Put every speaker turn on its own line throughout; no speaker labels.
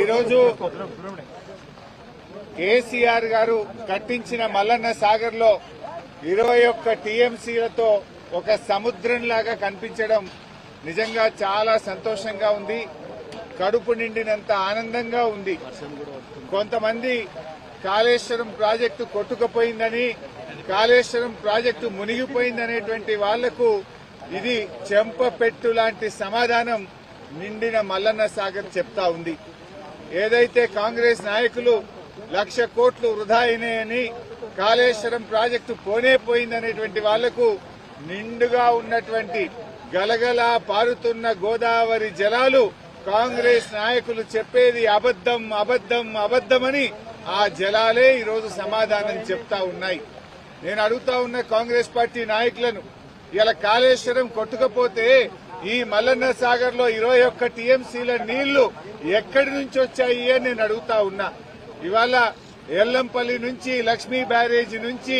ఈరోజు కేసీఆర్ గారు కట్టించిన మల్లన్న సాగర్లో ఇరవై ఒక్క టీఎంసీలతో ఒక సముద్రం లాగా కనిపించడం నిజంగా చాలా సంతోషంగా ఉంది. కడుపు నిండినంత ఆనందంగా ఉంది. కొంతమంది కాళేశ్వరం ప్రాజెక్టు కొట్టుకుపోయిందని కాళేశ్వరం ప్రాజెక్టు మునిగిపోయిందనేటువంటి వాళ్ళకు ఇది చెంపపెట్టు లాంటి సమాధానం నిండిన మల్లన్న సాగర్ చెప్తా ఉంది. ఏదైతే కాంగ్రెస్ నాయకులు లక్ష కోట్లు వృధా అయినాయని కాళేశ్వరం ప్రాజెక్టు పోనే పోయిందనేటువంటి వాళ్ళకు నిండుగా ఉన్నటువంటి గలగలా పారుతున్న గోదావరి జలాలు కాంగ్రెస్ నాయకులు చెప్పేది అబద్దం అబద్దం అబద్దమని ఆ జలాలే ఈరోజు సమాధానం చెప్తా ఉన్నాయి. నేను అడుగుతా ఉన్న కాంగ్రెస్ పార్టీ నాయకులను ఇలా కాళేశ్వరం కొట్టుకపోతే ఈ మల్లన్న సాగర్లో ఇరవై ఒక్క టీఎంసీల నీళ్ళు ఎక్కడి నుంచి వచ్చాయి అని నేను అడుగుతా ఉన్నా. ఇవాళ ఎల్లంపల్లి నుంచి లక్ష్మీ బ్యారేజీ నుంచి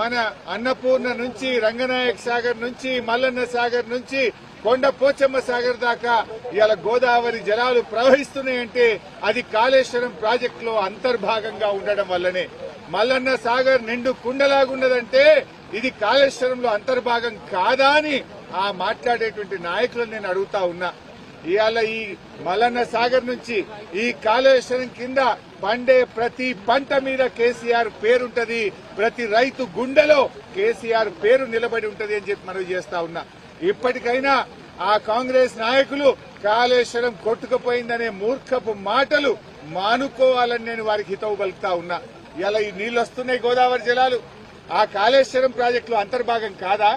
మన అన్నపూర్ణ నుంచి రంగనాయక్ సాగర్ నుంచి మల్లన్న సాగర్ నుంచి కొండ పోచమ్మ సాగర్ దాకా ఇవాళ గోదావరి జలాలు ప్రవహిస్తున్నాయంటే అది కాళేశ్వరం ప్రాజెక్టులో అంతర్భాగంగా ఉండడం వల్లనే. మల్లన్న సాగర్ నిండు కుండలాగున్నదంటే ఇది కాళేశ్వరంలో అంతర్భాగం కాదా అని ఆ మాట్లాడేటువంటి నాయకులను నేను అడుగుతా ఉన్నా. ఇవాళ ఈ మల్లన్న సాగర్ నుంచి ఈ కాళేశ్వరం కింద పండే ప్రతి పంట మీద కేసీఆర్ పేరుంటది. ప్రతి రైతు గుండెలో కేసీఆర్ పేరు నిలబడి ఉంటది అని చెప్పి మనం చేస్తా ఉన్నా. ఇప్పటికైనా ఆ కాంగ్రెస్ నాయకులు కాళేశ్వరం కొట్టుకుపోయిందనే మూర్ఖపు మాటలు మానుకోవాలని నేను వారికి హితవు పలుకుతా ఉన్నా. ఇలా ఈ నీళ్ళు వస్తున్నాయి గోదావరి జలాలు. ఆ కాళేశ్వరం ప్రాజెక్టులో అంతర్భాగం కాదా?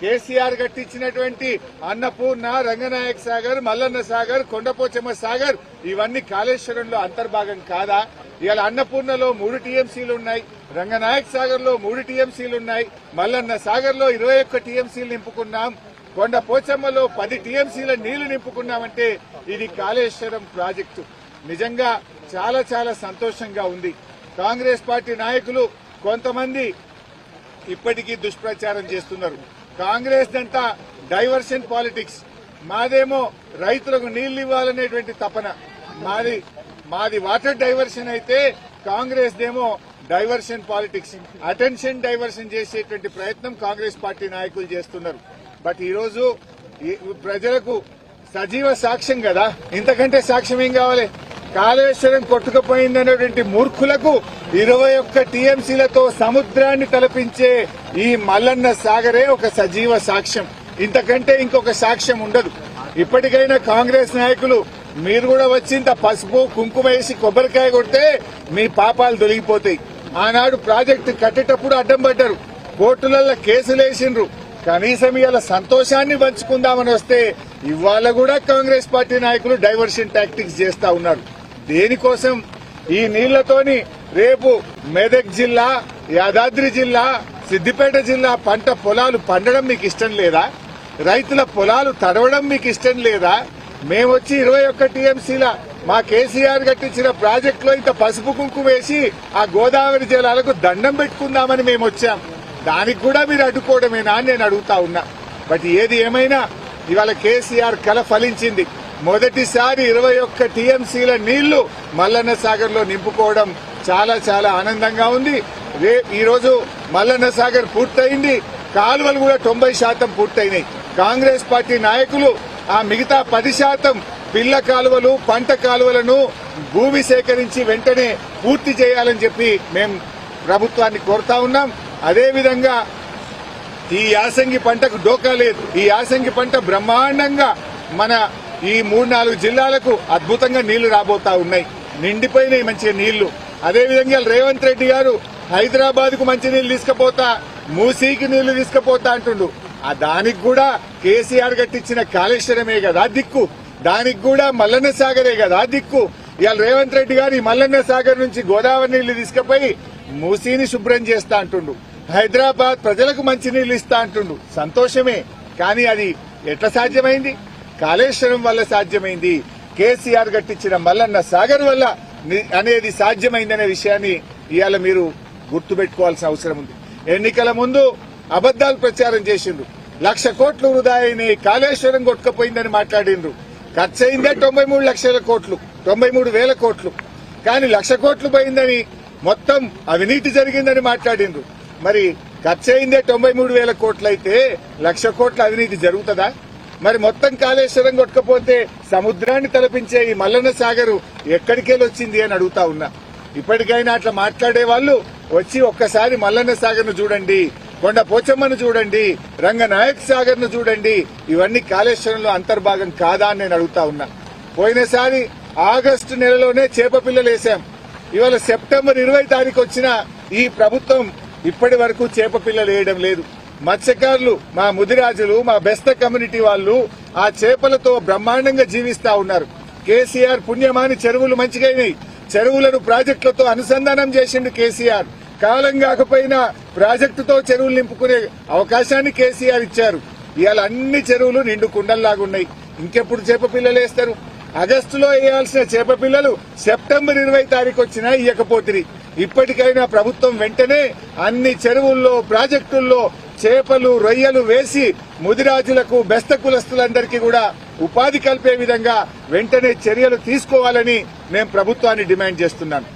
కేసీఆర్ కట్టించినటువంటి అన్నపూర్ణ రంగనాయక సాగర్ మల్లన్న సాగర్ కొండపోచమ్మ సాగర్ ఇవన్నీ కాళేశ్వరంలో అంతర్భాగం కాదా? ఇవాళ అన్నపూర్ణలో మూడు టీఎంసీలు ఉన్నాయి రంగనాయక సాగర్లో మూడు టీఎంసీలు ఉన్నాయి మల్లన్న సాగర్లో ఇరవై ఒక్క టీఎంసీలు నింపుకున్నాం కొండ పోచమ్మలో పది టీఎంసీల నీళ్ళు నింపుకున్నామంటే ఇది కాళేశ్వరం ప్రాజెక్టు. నిజంగా చాలా చాలా సంతోషంగా ఉంది. కాంగ్రెస్ పార్టీ నాయకులు కొంతమంది ఇప్పటికీ దుష్ప్రచారం చేస్తున్నారు. కాంగ్రెస్ అంతా డైవర్షన్ పాలిటిక్స్. మాదేమో రైతులకు నీళ్ళు ఇవ్వాలనేటువంటి తపన. మాది మాది వాటర్ డైవర్షన్ అయితే కాంగ్రెస్ దేమో డైవర్షన్ పాలిటిక్స్. అటెన్షన్ డైవర్షన్ చేసేటువంటి ప్రయత్నం కాంగ్రెస్ పార్టీ నాయకులు చేస్తున్నారు. బట్ ఈరోజు ప్రజలకు సజీవ సాక్ష్యం కదా. ఇంతకంటే సాక్ష్యం ఏం కావాలి? కాళేశ్వరం కొట్టుకుపోయిందనేటువంటి మూర్ఖులకు ఇరవై ఒక్క టీఎంసీలతో సముద్రాన్ని తలపించే ఈ మల్లన్న సాగరే ఒక సజీవ సాక్ష్యం. ఇంతకంటే ఇంకొక సాక్ష్యం ఉండదు. ఇప్పటికైనా కాంగ్రెస్ నాయకులు మీరు కూడా వచ్చింత పసుపు కుంకుమ వేసి కొబ్బరికాయ కొడితే మీ పాపాలు తొలగిపోతాయి. ఆనాడు ప్రాజెక్టు కట్టేటప్పుడు అడ్డం పడ్డారు. కోర్టులలో కేసులేసిండ్రు కనీసం ఇవాళ సంతోషాన్ని పంచుకుందామని వస్తే ఇవాళ కూడా కాంగ్రెస్ పార్టీ నాయకులు డైవర్షన్ టాక్టిక్స్ చేస్తా ఉన్నారు. దేనికోసం? ఈ నీళ్ళతోని రేపు మెదక్ జిల్లా యాదాద్రి జిల్లా సిద్దిపేట జిల్లా పంట పొలాలు పండడం మీకు ఇష్టం లేదా? రైతుల పొలాలు తడవడం మీకు ఇష్టం లేదా? మేమొచ్చి ఇరవై ఒక్క టీఎంసీల మా కేసీఆర్ కట్టించిన ప్రాజెక్టులో ఇంత పసుపు కుంకుమ వేసి ఆ గోదావరి జలాలకు దండం పెట్టుకుందామని మేము వచ్చాం. దానికి కూడా మీరు అడ్డుకోవడమేనా అని నేను అడుగుతా ఉన్నా. బట్ ఏది ఏమైనా ఇవాళ కేసీఆర్ కల ఫలించింది. మొదటిసారి ఇరవై ఒక్క టీఎంసీల నీళ్ళు మల్లన్న సాగర్లో నింపుకోవడం చాలా చాలా ఆనందంగా ఉంది. రే ఈరోజు మల్లన్న సాగర్ పూర్తయింది. కాలువలు కూడా తొంభై శాతం పూర్తయినాయి. కాంగ్రెస్ పార్టీ నాయకులు ఆ మిగతా పది శాతం పిల్ల కాలువలు పంట కాలువలను భూమి సేకరించి వెంటనే పూర్తి చేయాలని చెప్పి మేము ప్రభుత్వాన్ని కోరుతా ఉన్నాం. అదేవిధంగా ఈ యాసంగి పంటకు డోకా లేదు. ఈ యాసంగి పంట బ్రహ్మాండంగా మన ఈ మూడు నాలుగు జిల్లాలకు అద్భుతంగా నీళ్ళు రాబోతా ఉన్నాయి. నిండిపోయినాయి మంచిగా నీళ్ళు. అదేవిధంగా రేవంత్ రెడ్డి గారు హైదరాబాద్కు మంచి నీళ్ళు తీసుకుపోతా మూసీకి నీళ్ళు తీసుకుపోతా అంటుండు. ఆ దానికి కూడా కేసీఆర్ కట్టించిన కాళేశ్వరమే కదా దిక్కు. దానికి కూడా మల్లన్న సాగరే కదా దిక్కు. ఇవాళ రేవంత్ రెడ్డి గారు ఈ మల్లన్న సాగర్ నుంచి గోదావరి నీళ్ళు తీసుకుపోయి మూసీని శుభ్రం చేస్తా అంటుండు. హైదరాబాద్ ప్రజలకు మంచి నీళ్ళు ఇస్తా అంటుండు. సంతోషమే. కానీ అది ఎట్లా సాధ్యమైంది? కాళేశ్వరం వల్ల సాధ్యమైంది. కేసీఆర్ కట్టించిన మల్లన్న సాగర్ వల్ల అనేది సాధ్యమైందనే విషయాన్ని ఇవాళ మీరు గుర్తుపెట్టుకోవాల్సిన అవసరం ఉంది. ఎన్నికల ముందు అబద్దాలు ప్రచారం చేసిండ్రు. లక్ష కోట్లు వృధా అయినాయి. కాళేశ్వరం కొట్టుకుపోయిందని మాట్లాడిండ్రు. ఖర్చు అయిందే తొంభై మూడు లక్షల కోట్లు తొంభై మూడు వేల కోట్లు. కానీ లక్ష కోట్లు పోయిందని మొత్తం అవినీతి జరిగిందని మాట్లాడిండ్రు. మరి ఖర్చు అయిందే తొంభై మూడు వేల కోట్లు అయితే లక్ష కోట్ల అవినీతి జరుగుతుందా? మరి మొత్తం కాళేశ్వరం కొట్టకపోతే సముద్రాన్ని తలపించే ఈ మల్లన్న సాగరు ఎక్కడికెళ్ళి వచ్చింది అని అడుగుతా ఉన్నా. ఇప్పటికైనా అట్లా మాట్లాడే వాళ్ళు వచ్చి ఒక్కసారి మల్లన్న సాగర్ను చూడండి కొండ పోచమ్మను చూడండి రంగనాయక్ సాగర్ను చూడండి ఇవన్నీ కాళేశ్వరంలో అంతర్భాగం కాదా అని నేను అడుగుతా ఉన్నా. పోయినసారి ఆగస్టు నెలలోనే చేప పిల్లలు వేసాం ఇవాళ సెప్టెంబర్ ఇరవై తారీఖు వచ్చిన ఈ ప్రభుత్వం ఇప్పటి వరకు చేప పిల్లలు వేయడం లేదు. మత్స్యకారులు మా ముదిరాజులు మా బెస్త కమ్యూనిటీ వాళ్ళు ఆ చేపలతో బ్రహ్మాండంగా జీవిస్తా ఉన్నారు. కేసీఆర్ పుణ్యమాని చెరువులు మంచిగైనాయి. చెరువులను ప్రాజెక్టులతో అనుసంధానం చేసిండు కేసీఆర్. కాలం కాకపోయినా ప్రాజెక్టుతో చెరువులు నింపుకునే అవకాశాన్ని కేసీఆర్ ఇచ్చారు. ఇవాళ అన్ని చెరువులు నిండు కుండల్లాగున్నాయి. ఇంకెప్పుడు చేప పిల్లలు వేస్తారు? ఆగస్టులో వేయాల్సిన చేప పిల్లలు సెప్టెంబర్ ఇరవై తారీఖు వచ్చినా ఇయ్యకపోతుంది ఇప్పటికైనా ప్రభుత్వం వెంటనే అన్ని చెరువుల్లో ప్రాజెక్టుల్లో చేపలు రొయ్యలు వేసి ముదిరాజులకు బెస్త కులస్తులందరికీ కూడా ఉపాధి కల్పే విధంగా వెంటనే చర్యలు తీసుకోవాలని మేము ప్రభుత్వాన్ని డిమాండ్ చేస్తున్నాను